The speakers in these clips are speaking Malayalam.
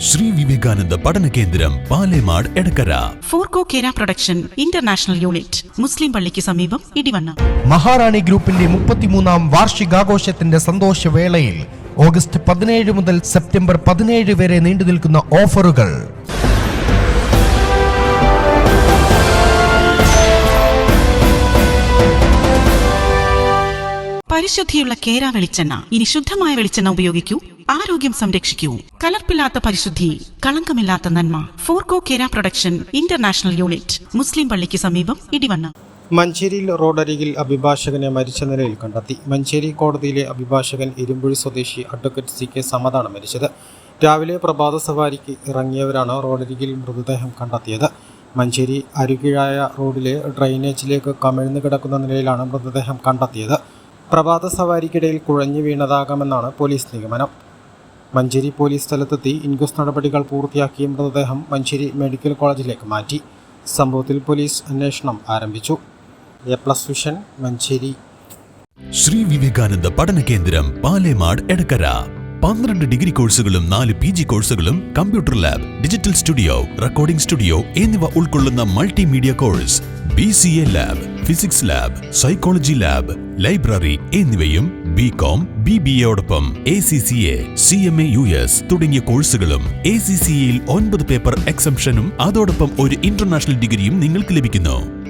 Shri Vivekananda പഠന കേന്ദ്രം Palemad Edakkara. Forco Kera production international unit മുസ്ലിം പള്ളിക്ക് സമീപം ഇടിവണ്ണ. മഹാറാണി ഗ്രൂപ്പിന്റെ മുപ്പത്തിമൂന്നാം വാർഷികാഘോഷത്തിന്റെ സന്തോഷവേളയിൽ ഓഗസ്റ്റ് പതിനേഴ് മുതൽ സെപ്റ്റംബർ പതിനേഴ് വരെ നീണ്ടു നിൽക്കുന്ന ഓഫറുകൾ. പരിശുദ്ധിയുള്ള കേര വെളിച്ചെണ്ണ. ഇനി ശുദ്ധമായ വെളിച്ചെണ്ണ ഉപയോഗിക്കൂ. ആരോഗ്യം സംരക്ഷിക്കൂ. കലർപ്പില്ലാത്ത പരിശുദ്ധി കളങ്കമില്ലാത്ത നന്മ. Forco Kera production international unit മുസ്ലിം പള്ളിക്ക് സമീപം ഇടിവണ്ണ. മഞ്ചേരിയിൽ റോഡരികിൽ അഭിഭാഷകനെ മരിച്ച നിലയിൽ കണ്ടെത്തി. മഞ്ചേരി കോടതിയിലെ അഭിഭാഷകൻ ഇരുമ്പുഴി സ്വദേശി അഡ്വക്കേറ്റ് സി കെ സമതാണ് മരിച്ചത്. രാവിലെ പ്രഭാത സവാരിക്ക് ഇറങ്ങിയവരാണ് റോഡരികിൽ മൃതദേഹം കണ്ടെത്തിയത്. മഞ്ചേരി അരുകിഴായ റോഡിലെ ഡ്രൈനേജിലേക്ക് കമിഴ്ന്നു കിടക്കുന്ന നിലയിലാണ് മൃതദേഹം കണ്ടെത്തിയത്. പ്രഭാത സവാരിക്കിടയിൽ കുഴഞ്ഞു വീണതാകാമെന്നാണ് പോലീസ് നിഗമനം. മഞ്ചേരി പോലീസ് സ്ഥലത്തെത്തി ഇൻക്വസ്റ്റ് നടപടികൾ പൂർത്തിയാക്കിയ മൃതദേഹം മഞ്ചേരി മെഡിക്കൽ കോളേജിലേക്ക് മാറ്റി. സംഭവത്തിൽ പോലീസ് അന്വേഷണം ആരംഭിച്ചു. A plus vision Manjeri. Shri Vivekananda പഠന കേന്ദ്രം പാലേമാട് എടക്കര. പന്ത്രണ്ട് ഡിഗ്രി കോഴ്സുകളും നാല് പി ജി കോഴ്സുകളും computer lab digital studio recording studio എന്നിവ ഉൾക്കൊള്ളുന്ന multimedia course B C A lab. Physics lab psychology lab library എന്നിവയും B com B B എയോടൊപ്പം A C C A C M A U S തുടങ്ങിയ കോഴ്സുകളും എ സി സി എയിൽ ഒൻപത് പേപ്പർ എക്സംഷനും അതോടൊപ്പം ഒരു ഇന്റർനാഷണൽ ഡിഗ്രിയും നിങ്ങൾക്ക് ലഭിക്കുന്നു.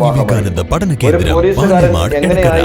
വിവേകാനന്ദ പഠന കേന്ദ്രം പാലമാട് എടക്കര